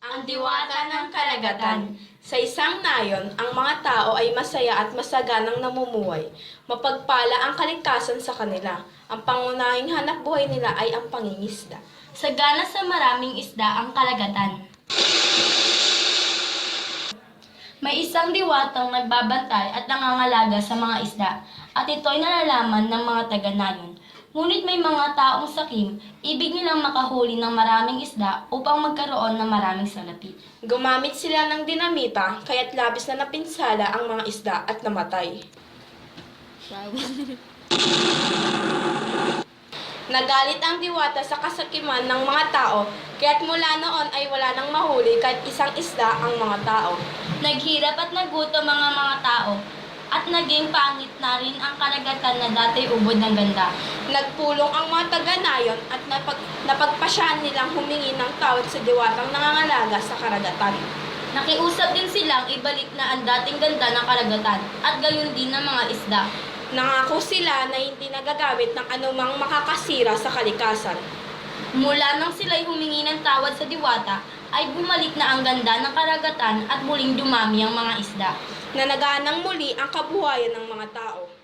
Ang diwata ng karagatan. Sa isang nayon, ang mga tao ay masaya at masaganang namumuhay. Mapagpala ang kalikasan sa kanila. Ang pangunahing hanap buhay nila ay ang pangingisda. Sagana sa maraming isda ang kalagatan. May isang diwatang nagbabantay at nangangalaga sa mga isda at ito'y nalalaman ng mga taga-nayon. Ngunit may mga taong sakim, ibig nilang makahuli ng maraming isda upang magkaroon ng maraming salapi. Gumamit sila ng dinamita, kaya't labis na napinsala ang mga isda at namatay. Nagalit ang diwata sa kasakiman ng mga tao, kaya't mula noon ay wala nang mahuli kahit isang isda ang mga tao. Naghirap at nagutom mga mga tao at naging pangit na rin ang karagatan na dati ubod ng ganda. Nagpulong ang mga taga-nayon at napag, napagpasyahan nilang humingi ng tawad sa diwatang nangangalaga sa karagatan. Nakiusap din silang ibalik na ang dating ganda ng karagatan at gayon din ng mga isda. Nangako sila na hindi nagagamit ng anumang makakasira sa kalikasan. Mula nang sila'y humingi ng tawad sa diwata, ay bumalik na ang ganda ng karagatan at muling dumami ang mga isda. na naganang muli ang kabuhayan ng mga tao.